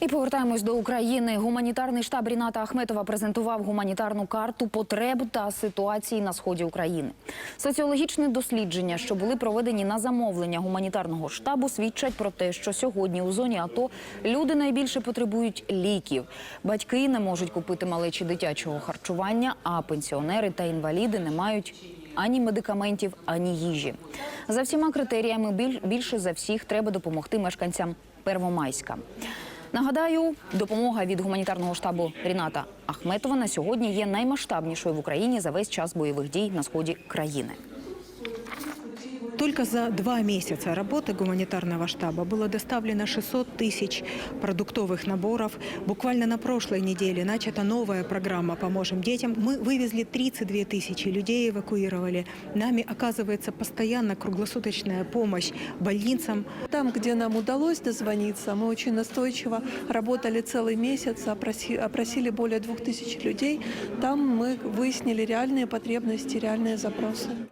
І повертаємось до України. Гуманітарний штаб Ріната Ахметова презентував гуманітарну карту потреб та ситуації на сході України. Соціологічні дослідження, що були проведені на замовлення гуманітарного штабу, свідчать про те, що сьогодні у зоні АТО люди найбільше потребують ліків. Батьки не можуть купити малечі дитячого харчування, а пенсіонери та інваліди не мають ані медикаментів, ані їжі. За всіма критеріями біль- більше за всіх треба допомогти мешканцям Первомайська. Нагадаю, допомога від гуманітарного штабу Ріната Ахметова на сьогодні є наймасштабнішою в Україні за весь час бойових дій на сході країни. Только за два месяца работы гуманитарного штаба было доставлено 600 тысяч продуктовых наборов. Буквально на прошлой неделе начата новая программа «Поможем детям». Мы вывезли 32 тысячи людей, эвакуировали. Нами оказывается постоянно круглосуточная помощь больницам. Там, где нам удалось дозвониться, мы очень настойчиво работали целый месяц, опроси- опросили более двух тысяч людей. Там мы выяснили реальные потребности, реальные запросы.